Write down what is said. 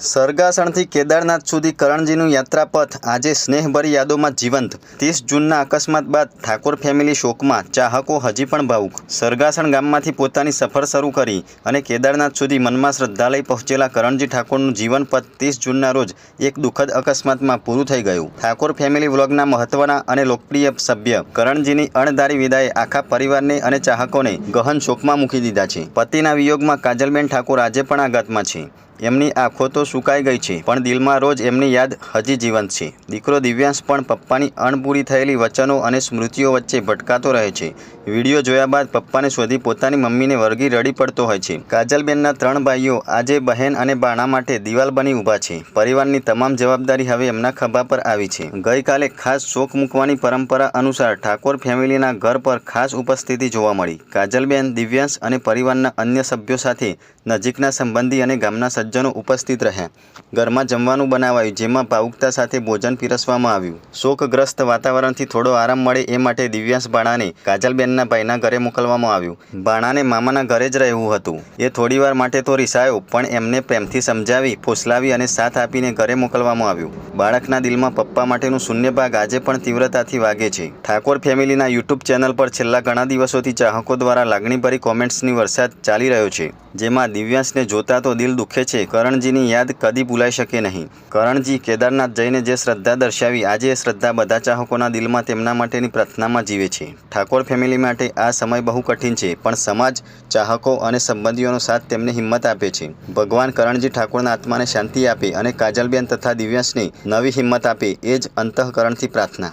સરગાસણથી કેદારનાથ સુધી કરણજીનું યાત્રાપથ આજે સ્નેહભરી યાદોમાં જીવંત. ત્રીસ જૂનના અકસ્માત બાદ ઠાકોર ફેમિલી શોકમાં, ચાહકો હજી પણ ભાવુક. સરગાસણ ગામમાંથી પોતાની સફર શરૂ કરી અને કેદારનાથ સુધી મનમાં શ્રદ્ધા લઈ પહોંચેલા કરણજી ઠાકોરનું જીવનપથ ત્રીસ જૂનના રોજ એક દુઃખદ અકસ્માતમાં પૂરું થઈ ગયું. ઠાકોર ફેમિલી વ્લોગના મહત્વના અને લોકપ્રિય સભ્ય કરણજીની અણધારી વિદાએ આખા પરિવારને અને ચાહકોને ગહન શોકમાં મૂકી દીધા છે. પતિના વિયોગમાં કાજલબેન ઠાકોર આજે પણ આઘાતમાં છે. એમની આંખો તો સુકાઈ ગઈ છે, પણ દિલમાં રોજ એમની યાદ હજી જીવંત છે. દીકરો દિવ્યાંશ પણ પપ્પાની અણપૂરી થયેલી વચનો અને સ્મૃતિઓ વચ્ચે ભટકાતો રહે છે. વીડિયો જોયા બાદ પપ્પાને શોધી પોતાની મમ્મીને વળગી રડી પડતો હોય છે. કાજલબેનના ત્રણ ભાઈઓ આજે બહેન અને બાણા માટે દિવાલ બની ઊભા છે. પરિવારની તમામ જવાબદારી હવે એમના ખભા પર આવી છે. ગઈકાલે ખાસ શોક મૂકવાની પરંપરા અનુસાર ઠાકોર ફેમિલીના ઘર પર ખાસ ઉપસ્થિતિ જોવા મળી. કાજલબેન, દિવ્યાંશ અને પરિવારના અન્ય સભ્યો સાથે નજીકના સંબંધી અને ગામના સજ્જનો ઉપસ્થિત રહ્યા ઘરમાં જમવાનું બનાવાયું, જેમાં ભાવુકતા સાથે ભોજન પીરસવામાં આવ્યું. શોકગ્રસ્ત વાતાવરણથી થોડો આરામ મળે એ માટે દિવ્યાંશ બાણાને કાજલબેનના ભાઈના ઘરે મોકલવામાં આવ્યું. બાણાને મામાના ઘરે જ રહેવું હતું. એ થોડીવાર માટે તો રિસાયો, પણ એમને પ્રેમથી સમજાવી, ફોસલાવી અને સાથ આપીને ઘરે મોકલવામાં આવ્યું. બાળકના દિલમાં પપ્પા માટેનું શૂન્યભાગ આજે પણ તીવ્રતાથી વાગે છે. ઠાકોર ફેમિલીના યુટ્યુબ ચેનલ પર છેલ્લા ઘણા દિવસોથી ચાહકો દ્વારા લાગણીભરી કોમેન્ટ્સની વરસાદ ચાલી રહ્યો છે, જેમાં દિવ્યાંશને જોતા તો દિલ દુખે કરણજીની યાદ કદી ભૂલાઈ શકે નહીં. કરણજી કેદારનાથ જઈને જે શ્રદ્ધા દર્શાવી, આજે એ શ્રદ્ધા બધા ચાહકોના દિલમાં તેમના માટેની પ્રાર્થનામાં જીવે છે. ઠાકોર ફેમિલી માટે આ સમય બહુ કઠિન છે, પણ સમાજ, ચાહકો અને સંબંધીઓનો સાથ તેમને હિંમત આપે છે. ભગવાન કરણજી ઠાકોરના આત્માને શાંતિ આપે અને કાજલબેન તથા દિવ્યાંશને નવી હિંમત આપે, એ જ અંતઃકરણથી પ્રાર્થના.